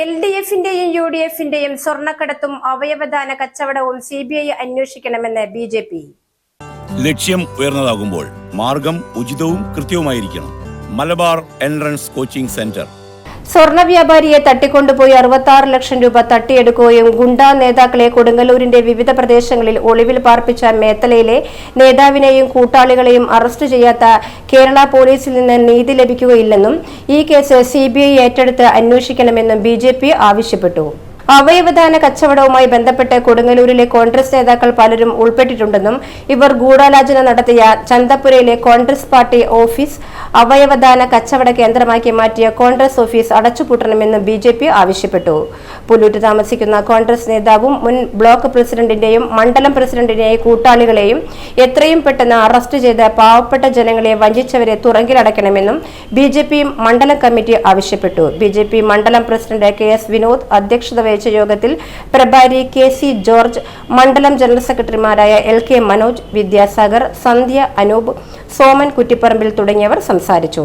L D എഫിന്റെയും U D എഫിന്റെയും സ്വർണക്കടത്തും അവയവദാന കച്ചവടവും സി ബി ഐ അന്വേഷിക്കണമെന്ന് ബി ജെ പി. ലക്ഷ്യം ഉയർന്നതാകുമ്പോൾ മാർഗം ഉചിതവും കൃത്യവുമായിരിക്കണം. Malabar entrance coaching centre. സ്വർണ വ്യാപാരിയെ തട്ടിക്കൊണ്ടുപോയി അറുപത്തി ലക്ഷം രൂപ തട്ടിയെടുക്കുകയും ഗുണ്ടാ നേതാക്കളെ കൊടുങ്ങല്ലൂരിന്റെ വിവിധ പ്രദേശങ്ങളിൽ ഒളിവിൽ പാർപ്പിച്ച മേത്തലയിലെ നേതാവിനെയും കൂട്ടാളികളെയും അറസ്റ്റ് ചെയ്യാത്ത കേരള പോലീസിൽ നിന്ന് നീതി ലഭിക്കുകയില്ലെന്നും ഈ കേസ് സി ഏറ്റെടുത്ത് അന്വേഷിക്കണമെന്നും ബി ആവശ്യപ്പെട്ടു. അവയവദാന കച്ചവടവുമായി ബന്ധപ്പെട്ട് കൊടുങ്ങല്ലൂരിലെ കോൺഗ്രസ് നേതാക്കൾ പലരും ഉൾപ്പെട്ടിട്ടുണ്ടെന്നും ഇവർ ഗൂഢാലോചന നടത്തിയ ചന്തപുരയിലെ കോൺഗ്രസ് പാർട്ടി ഓഫീസ് അവയവദാന കച്ചവട കേന്ദ്രമാക്കി മാറ്റിയ കോൺഗ്രസ് ഓഫീസ് അടച്ചുപൂട്ടണമെന്നും ബി ജെ പി ആവശ്യപ്പെട്ടു. പുല്ലൂറ്റ് താമസിക്കുന്ന കോൺഗ്രസ് നേതാവും മുൻ ബ്ലോക്ക് പ്രസിഡന്റിന്റെയും മണ്ഡലം പ്രസിഡന്റിന്റെയും കൂട്ടാളികളെയും എത്രയും പെട്ടെന്ന് അറസ്റ്റ് ചെയ്ത് പാവപ്പെട്ട ജനങ്ങളെ വഞ്ചിച്ചവരെ തുറങ്കിലടയ്ക്കണമെന്നും ബി ജെ പി മണ്ഡലം കമ്മിറ്റി ആവശ്യപ്പെട്ടു. ബി ജെ പി മണ്ഡലം പ്രസിഡന്റ് കെ എസ് വിനോദ് അധ്യക്ഷത വഹിച്ച യോഗത്തിൽ പ്രഭാരി കെ സി ജോർജ് മണ്ഡലം ജനറൽ സെക്രട്ടറിമാരായ എൽ കെ മനോജ് വിദ്യാസാഗർ സന്ധ്യ അനൂപ് സോമൻ കുറ്റിപ്പറമ്പിൽ തുടങ്ങിയവർ സംസാരിച്ചു.